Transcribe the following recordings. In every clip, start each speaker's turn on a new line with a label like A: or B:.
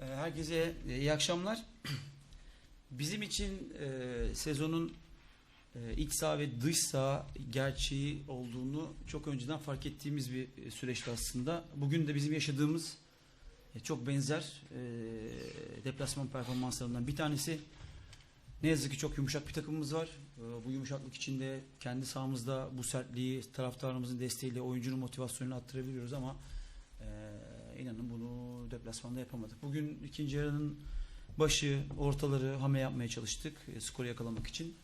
A: Ee, Herkese e, iyi akşamlar. Bizim için e, sezonun e, iç saha ve dış saha gerçeği olduğunu çok önceden fark ettiğimiz bir e, süreçti aslında. Bugün de bizim yaşadığımız e, çok benzer e, deplasman performanslarından bir tanesi. Ne yazık ki çok yumuşak bir takımımız var. E, bu yumuşaklık içinde kendi sahamızda bu sertliği taraftarımızın desteğiyle oyuncunun motivasyonunu arttırabiliyoruz ama inanın bunu deplasmanda yapamadık. Bugün ikinci yarının başı, ortaları hame yapmaya çalıştık e, skoru yakalamak için.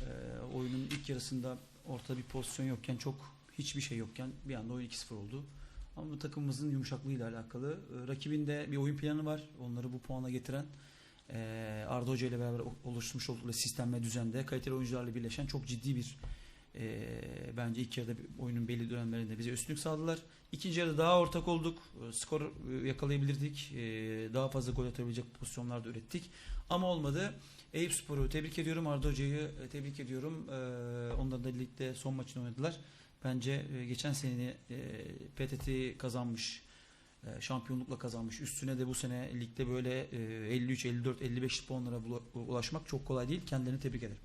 A: E, oyunun ilk yarısında ortada bir pozisyon yokken çok hiçbir şey yokken bir anda oyun 2-0 oldu. Ama bu takımımızın yumuşaklığıyla alakalı. E, rakibinde bir oyun planı var. Onları bu puana getiren e, Arda Hoca ile beraber o- oluşturmuş oldukları sistem ve düzende kaliteli oyuncularla birleşen çok ciddi bir e, bence ilk yarıda oyunun belli dönemlerinde bize üstünlük sağladılar. İkinci yarıda daha ortak olduk. E, Skor e, yakalayabilirdik. E, daha fazla gol atabilecek pozisyonlar da ürettik. Ama olmadı. Eyüp Spor'u tebrik ediyorum. Arda Hoca'yı e, tebrik ediyorum. E, onlar da ligde son maçını oynadılar. Bence e, geçen sene e, PTT kazanmış. e, şampiyonlukla kazanmış. Üstüne de bu sene ligde böyle e, 53, 54, 55 puanlara ulaşmak çok kolay değil. Kendilerini tebrik ederim.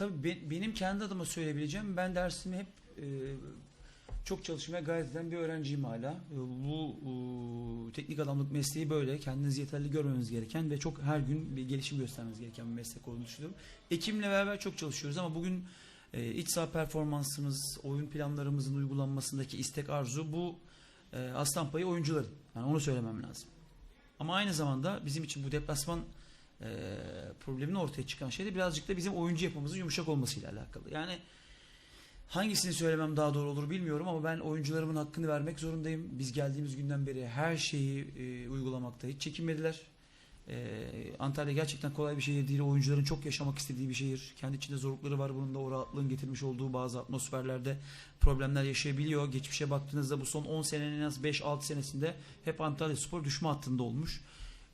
A: Tabii be- benim kendi adıma söyleyebileceğim ben dersimi hep e, çok çalışmaya gayret eden bir öğrenciyim hala. E, Bu e, teknik adamlık mesleği böyle. Kendinizi yeterli görmeniz gereken ve çok her gün bir gelişim göstermeniz gereken bir meslek olduğunu düşünüyorum. Ekim'le beraber çok çalışıyoruz ama bugün e, iç saha performansımız, oyun planlarımızın uygulanmasındaki istek arzu bu e, aslan payı oyuncuların. Yani onu söylemem lazım. Ama aynı zamanda bizim için bu deplasman e, probleminin ortaya çıkan şey de birazcık da bizim oyuncu yapımızın yumuşak olmasıyla alakalı. Yani hangisini söylemem daha doğru olur bilmiyorum ama ben oyuncularımın hakkını vermek zorundayım. Biz geldiğimiz günden beri her şeyi e, uygulamakta hiç çekinmediler. E, Antalya gerçekten kolay bir şehir değil. Oyuncuların çok yaşamak istediği bir şehir. Kendi içinde zorlukları var. Bunun da o rahatlığın getirmiş olduğu bazı atmosferlerde problemler yaşayabiliyor. Geçmişe baktığınızda bu son 10 senenin en az 5-6 senesinde hep Antalya Spor düşme hattında olmuş.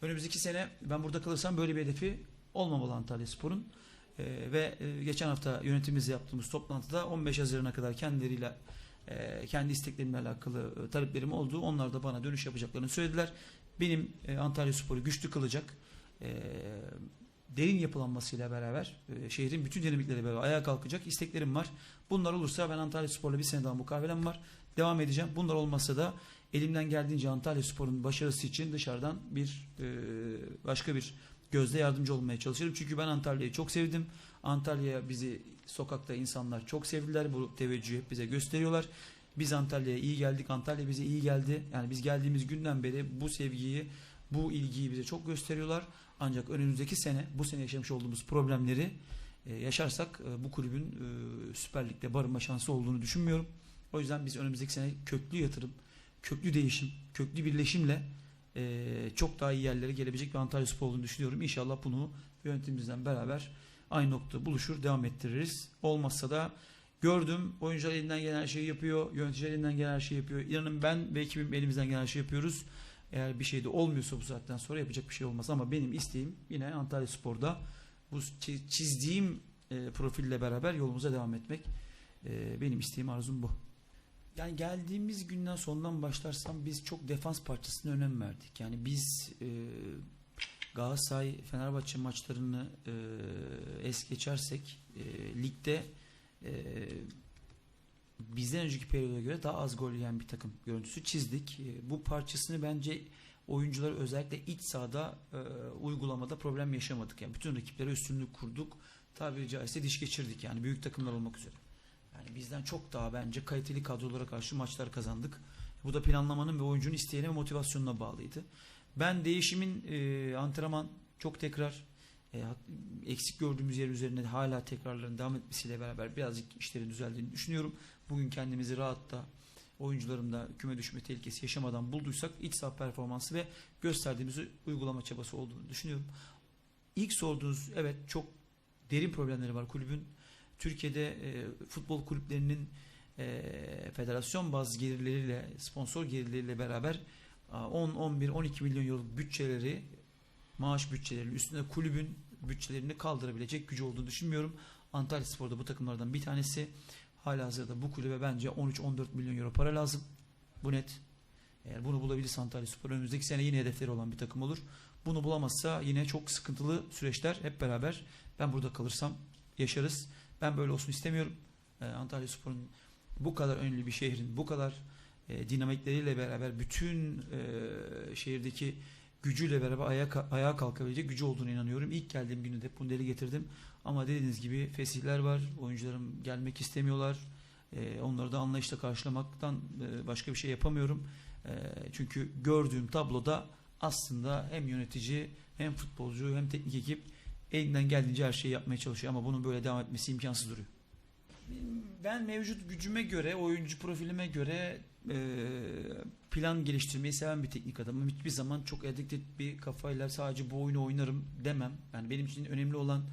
A: Önümüzdeki sene ben burada kalırsam böyle bir hedefi olmamalı Antalya Spor'un. Ee, ve e, geçen hafta yönetimimizle yaptığımız toplantıda 15 Haziran'a kadar kendileriyle e, kendi isteklerimle alakalı e, taleplerim oldu. Onlar da bana dönüş yapacaklarını söylediler. Benim e, Antalya Spor'u güçlü kılacak e, derin yapılanmasıyla beraber e, şehrin bütün dinamikleriyle beraber ayağa kalkacak isteklerim var. Bunlar olursa ben Antalya Spor'la bir sene daha mukavelem var. Devam edeceğim. Bunlar olmazsa da elimden geldiğince Antalya Spor'un başarısı için dışarıdan bir e, başka bir gözle yardımcı olmaya çalışırım. Çünkü ben Antalya'yı çok sevdim. Antalya'ya bizi sokakta insanlar çok sevdiler. Bu teveccühü hep bize gösteriyorlar. Biz Antalya'ya iyi geldik. Antalya bize iyi geldi. Yani biz geldiğimiz günden beri bu sevgiyi, bu ilgiyi bize çok gösteriyorlar. Ancak önümüzdeki sene, bu sene yaşamış olduğumuz problemleri e, yaşarsak e, bu kulübün e, Süper Lig'de barınma şansı olduğunu düşünmüyorum. O yüzden biz önümüzdeki sene köklü yatırım, köklü değişim, köklü birleşimle e, çok daha iyi yerlere gelebilecek bir Antalya Spor olduğunu düşünüyorum. İnşallah bunu yönetimimizden beraber aynı noktada buluşur, devam ettiririz. Olmazsa da gördüm oyuncular elinden gelen her şeyi yapıyor, yöneticiler elinden gelen her şeyi yapıyor. İnanın ben ve ekibim elimizden gelen her şeyi yapıyoruz. Eğer bir şey de olmuyorsa bu saatten sonra yapacak bir şey olmaz. Ama benim isteğim yine Antalya Spor'da bu çi- çizdiğim e, profille beraber yolumuza devam etmek. E, benim isteğim arzum bu. Yani geldiğimiz günden sondan başlarsam biz çok defans parçasına önem verdik. Yani biz e, Galatasaray Fenerbahçe maçlarını e, es geçersek e, ligde e, bizden önceki periyoda göre daha az gol yiyen bir takım görüntüsü çizdik. E, bu parçasını bence oyuncular özellikle iç sahada e, uygulamada problem yaşamadık. Yani bütün rakiplere üstünlük kurduk. Tabiri caizse diş geçirdik yani büyük takımlar olmak üzere. Yani bizden çok daha bence kaliteli kadrolara karşı maçlar kazandık. Bu da planlamanın ve oyuncunun isteğine ve motivasyonuna bağlıydı. Ben değişimin e, antrenman çok tekrar e, eksik gördüğümüz yer üzerine hala tekrarların devam etmesiyle beraber birazcık işlerin düzeldiğini düşünüyorum. Bugün kendimizi rahatta oyuncularımda küme düşme tehlikesi yaşamadan bulduysak iç saha performansı ve gösterdiğimiz uygulama çabası olduğunu düşünüyorum. İlk sorduğunuz evet çok derin problemleri var kulübün. Türkiye'de e, futbol kulüplerinin e, federasyon bazı gelirleriyle, sponsor gelirleriyle beraber a, 10, 11, 12 milyon euroluk bütçeleri, maaş bütçelerinin üstünde kulübün bütçelerini kaldırabilecek gücü olduğunu düşünmüyorum. Antalya Spor'da bu takımlardan bir tanesi. Halihazırda bu kulübe bence 13-14 milyon euro para lazım. Bu net. Eğer bunu bulabilirse Antalya Spor önümüzdeki sene yine hedefleri olan bir takım olur. Bunu bulamazsa yine çok sıkıntılı süreçler hep beraber ben burada kalırsam yaşarız. Ben böyle olsun istemiyorum. Ee, Antalya Spor'un bu kadar ünlü bir şehrin bu kadar e, dinamikleriyle beraber bütün e, şehirdeki gücüyle beraber ayağa, ayağa kalkabilecek gücü olduğunu inanıyorum. İlk geldiğim günü de bunu getirdim. Ama dediğiniz gibi fesihler var. Oyuncularım gelmek istemiyorlar. E, onları da anlayışla karşılamaktan e, başka bir şey yapamıyorum. E, çünkü gördüğüm tabloda aslında hem yönetici hem futbolcu hem teknik ekip elinden geldiğince her şeyi yapmaya çalışıyor ama bunun böyle devam etmesi imkansız duruyor. Ben mevcut gücüme göre, oyuncu profilime göre e, plan geliştirmeyi seven bir teknik adamım. Hiçbir zaman çok addicted bir kafayla sadece bu oyunu oynarım demem. Yani benim için önemli olan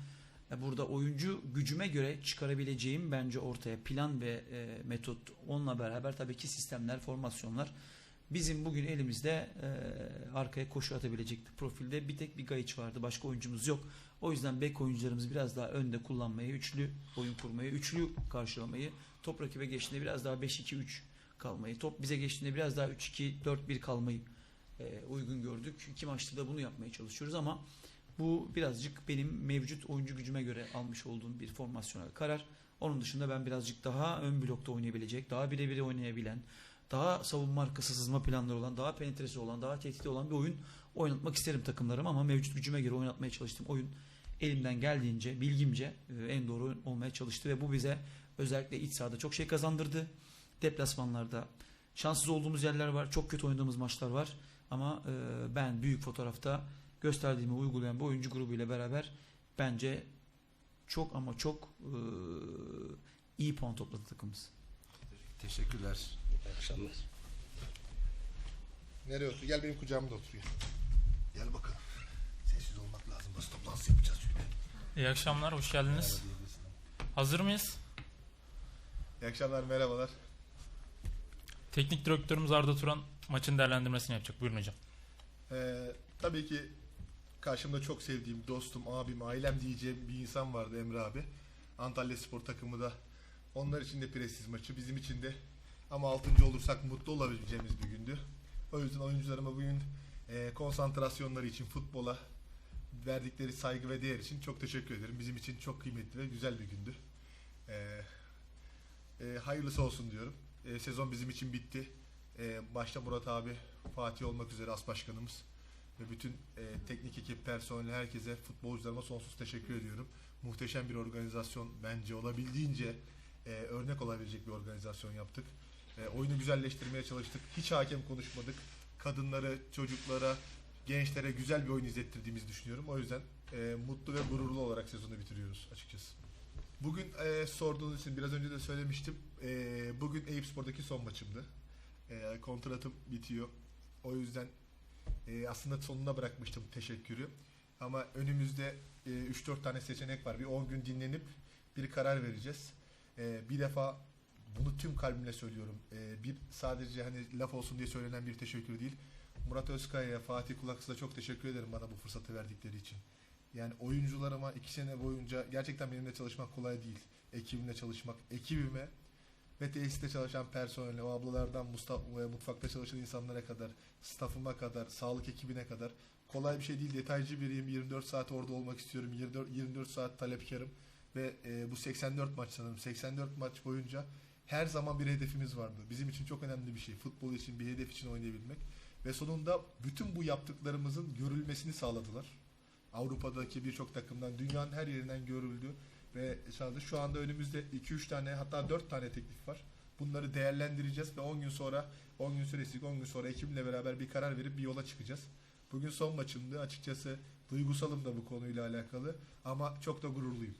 A: e, burada oyuncu gücüme göre çıkarabileceğim bence ortaya plan ve e, metot onunla beraber tabii ki sistemler, formasyonlar. Bizim bugün elimizde e, arkaya koşu atabilecek profilde bir tek bir Gayiç vardı. Başka oyuncumuz yok. O yüzden bek oyuncularımızı biraz daha önde kullanmayı, üçlü oyun kurmayı, üçlü karşılamayı, top rakibe geçtiğinde biraz daha 5-2-3 kalmayı, top bize geçtiğinde biraz daha 3-2-4-1 kalmayı e, uygun gördük. İki maçta da bunu yapmaya çalışıyoruz ama bu birazcık benim mevcut oyuncu gücüme göre almış olduğum bir formasyonel karar. Onun dışında ben birazcık daha ön blokta oynayabilecek, daha birebir oynayabilen, daha savunma arkası sızma planları olan, daha penetresi olan, daha tehdidi olan bir oyun oynatmak isterim takımlarım ama mevcut gücüme göre oynatmaya çalıştığım oyun elimden geldiğince, bilgimce e, en doğru olmaya çalıştı ve bu bize özellikle iç sahada çok şey kazandırdı. Deplasmanlarda şanssız olduğumuz yerler var, çok kötü oynadığımız maçlar var ama e, ben büyük fotoğrafta gösterdiğimi uygulayan bu oyuncu grubuyla beraber bence çok ama çok e, iyi puan topladı takımımız.
B: Teşekkürler.
C: İyi akşamlar.
B: Nereye otur? Gel benim kucağımda otur. Gel, gel bakalım. Sessiz olmak lazım. Basın toplantısı yapacağız çünkü.
D: İyi akşamlar, hoş geldiniz. Hazır mıyız?
B: İyi akşamlar, merhabalar.
D: Teknik direktörümüz Arda Turan maçın değerlendirmesini yapacak. Buyurun hocam.
B: Ee, tabii ki karşımda çok sevdiğim dostum, abim, ailem diyeceğim bir insan vardı Emre abi. Antalya Spor takımı da onlar için de prestij maçı, bizim için de ama 6. olursak mutlu olabileceğimiz bir gündü. O yüzden oyuncularıma bugün e, konsantrasyonları için futbola verdikleri saygı ve değer için çok teşekkür ederim. Bizim için çok kıymetli ve güzel bir gündü. Ee, e, hayırlısı olsun diyorum. E, sezon bizim için bitti. E, başta Murat abi, Fatih olmak üzere as başkanımız ve bütün e, teknik ekip, personel, herkese, futbolcularıma sonsuz teşekkür ediyorum. Muhteşem bir organizasyon bence olabildiğince e, örnek olabilecek bir organizasyon yaptık. E, oyunu güzelleştirmeye çalıştık. Hiç hakem konuşmadık. Kadınlara, çocuklara, gençlere güzel bir oyun izlettirdiğimizi düşünüyorum. O yüzden e, mutlu ve gururlu olarak sezonu bitiriyoruz açıkçası. Bugün e, sorduğunuz için biraz önce de söylemiştim. E, bugün Eyüp Spor'daki son maçımdı. E, kontratım bitiyor. O yüzden e, aslında sonuna bırakmıştım teşekkürü. Ama önümüzde e, 3-4 tane seçenek var. Bir 10 gün dinlenip bir karar vereceğiz. E, bir defa bunu tüm kalbimle söylüyorum. E, bir sadece hani laf olsun diye söylenen bir teşekkür değil. Murat Özkaya'ya, Fatih Kulaksız'a çok teşekkür ederim bana bu fırsatı verdikleri için. Yani oyuncularıma iki sene boyunca gerçekten benimle çalışmak kolay değil. Ekibimle çalışmak, ekibime ve tesiste çalışan personele, o ablalardan Mustafa, mutfakta çalışan insanlara kadar, staffıma kadar, sağlık ekibine kadar kolay bir şey değil. Detaycı biriyim. 24 saat orada olmak istiyorum. 24, 24 saat talepkarım. Ve e, bu 84 maç sanırım. 84 maç boyunca her zaman bir hedefimiz vardı. Bizim için çok önemli bir şey. Futbol için, bir hedef için oynayabilmek. Ve sonunda bütün bu yaptıklarımızın görülmesini sağladılar. Avrupa'daki birçok takımdan, dünyanın her yerinden görüldü ve şu anda önümüzde 2-3 tane hatta 4 tane teklif var. Bunları değerlendireceğiz ve 10 gün sonra 10 gün süresi 10 gün sonra ekibimle beraber bir karar verip bir yola çıkacağız. Bugün son maçımdı. Açıkçası duygusalım da bu konuyla alakalı ama çok da gururluyum.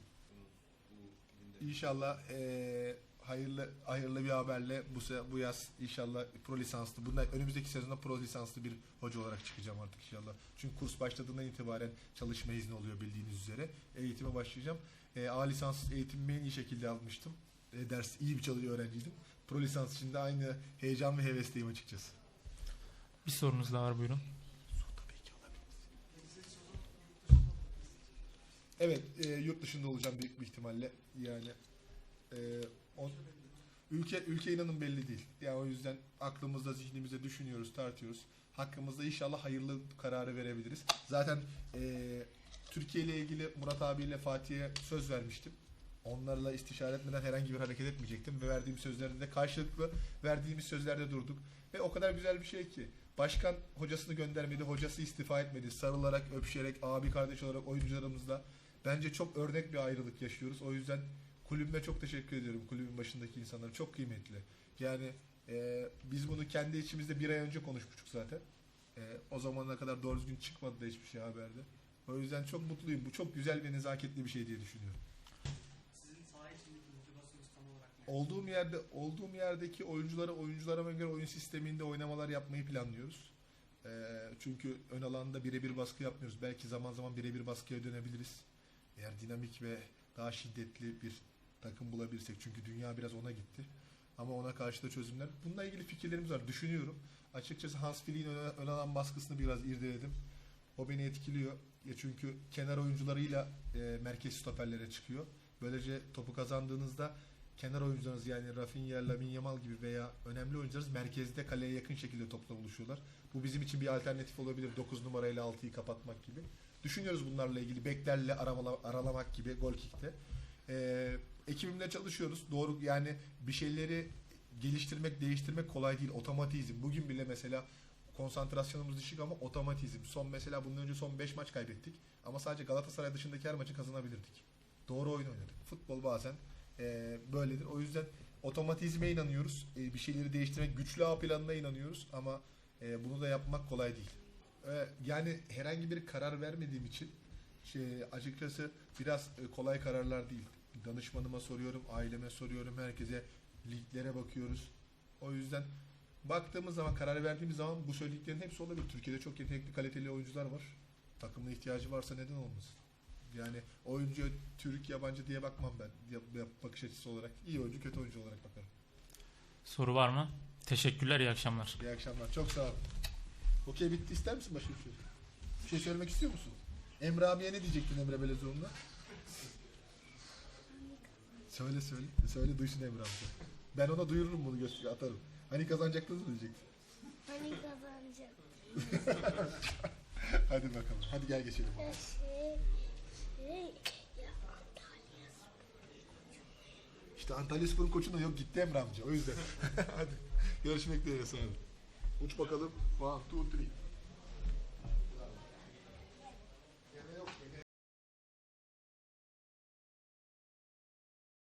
B: İnşallah eee, hayırlı hayırlı bir haberle bu bu yaz inşallah pro lisanslı. Bundan önümüzdeki sezonda pro lisanslı bir hoca olarak çıkacağım artık inşallah. Çünkü kurs başladığından itibaren çalışma izni oluyor bildiğiniz üzere. Eğitime başlayacağım. E, A lisans eğitimimi en iyi şekilde almıştım. E, ders iyi bir çalışıyor öğrenciydim. Pro lisans için de aynı heyecan ve hevesliyim açıkçası.
D: Bir sorunuz daha var buyurun.
B: Evet, e, yurt dışında olacağım büyük bir ihtimalle. Yani e, on- ülke ülke inanın belli değil. Yani o yüzden aklımızda zihnimizde düşünüyoruz, tartıyoruz. Hakkımızda inşallah hayırlı kararı verebiliriz. Zaten eee, Türkiye ile ilgili Murat abiyle Fatih'e söz vermiştim. Onlarla istişare etmeden herhangi bir hareket etmeyecektim ve verdiğim sözlerde de karşılıklı verdiğimiz sözlerde durduk. Ve o kadar güzel bir şey ki başkan hocasını göndermedi, hocası istifa etmedi. Sarılarak, öpüşerek, abi kardeş olarak oyuncularımızla bence çok örnek bir ayrılık yaşıyoruz. O yüzden kulübüme çok teşekkür ediyorum. Kulübün başındaki insanlara çok kıymetli. Yani e, biz bunu kendi içimizde bir ay önce konuşmuştuk zaten. E, o zamana kadar doğru düzgün çıkmadı da hiçbir şey haberde. O yüzden çok mutluyum. Bu çok güzel ve nezaketli bir şey diye düşünüyorum.
C: Sizin saha içindeki motivasyonunuz tam olarak ne?
B: Olduğum yerde olduğum yerdeki oyunculara oyuncularıma göre oyun sisteminde oynamalar yapmayı planlıyoruz. Ee, çünkü ön alanda birebir baskı yapmıyoruz. Belki zaman zaman birebir baskıya dönebiliriz. Eğer dinamik ve daha şiddetli bir takım bulabilirsek. Çünkü dünya biraz ona gitti. Ama ona karşı da çözümler. Bununla ilgili fikirlerimiz var. Düşünüyorum. Açıkçası Hans Flick'in ön, alan baskısını biraz irdeledim. O beni etkiliyor. Ya çünkü kenar oyuncularıyla e, merkez stoperlere çıkıyor. Böylece topu kazandığınızda kenar oyuncularınız yani Rafinha, Lamine Yamal gibi veya önemli oyuncularınız merkezde kaleye yakın şekilde topla buluşuyorlar. Bu bizim için bir alternatif olabilir. 9 numarayla 6'yı kapatmak gibi. Düşünüyoruz bunlarla ilgili. Beklerle aramala, aralamak gibi gol kickte. Ee, ekibimle çalışıyoruz. Doğru yani bir şeyleri geliştirmek, değiştirmek kolay değil. Otomatizm. Bugün bile mesela konsantrasyonumuz düşük ama otomatizm. Son mesela bundan önce son 5 maç kaybettik. Ama sadece Galatasaray dışındaki her maçı kazanabilirdik. Doğru oyun oynadık. Futbol bazen e, böyledir. O yüzden otomatizme inanıyoruz. E, bir şeyleri değiştirmek, güçlü A planına inanıyoruz ama e, bunu da yapmak kolay değil. E, yani herhangi bir karar vermediğim için şey, açıkçası biraz e, kolay kararlar değil. Danışmanıma soruyorum, aileme soruyorum, herkese liglere bakıyoruz. O yüzden baktığımız zaman, karar verdiğimiz zaman bu söylediklerin hepsi olabilir. Türkiye'de çok yetenekli, kaliteli oyuncular var. Takımın ihtiyacı varsa neden olmasın? Yani oyuncu Türk yabancı diye bakmam ben. Bakış açısı olarak. iyi oyuncu, kötü oyuncu olarak bakarım.
D: Soru var mı? Teşekkürler, iyi akşamlar.
B: İyi akşamlar. Çok sağ olun. Okey bitti. İster misin başka bir şey? Bir şey söylemek istiyor musun? Emre abiye ne diyecektin Emre Belezoğlu'na? Söyle söyle. Söyle duysun Emre amca. Ben ona duyururum bunu göster atarım. Hani kazanacaktınız mı diyecektin.
E: Hani kazanacak.
B: Hadi bakalım. Hadi gel geçelim.
E: Antalya.
B: İşte Antalya Spor'un koçu da yok gitti Emre amca. O yüzden. Hadi. Görüşmek dileğiyle sonra. Uç bakalım. One, two, three.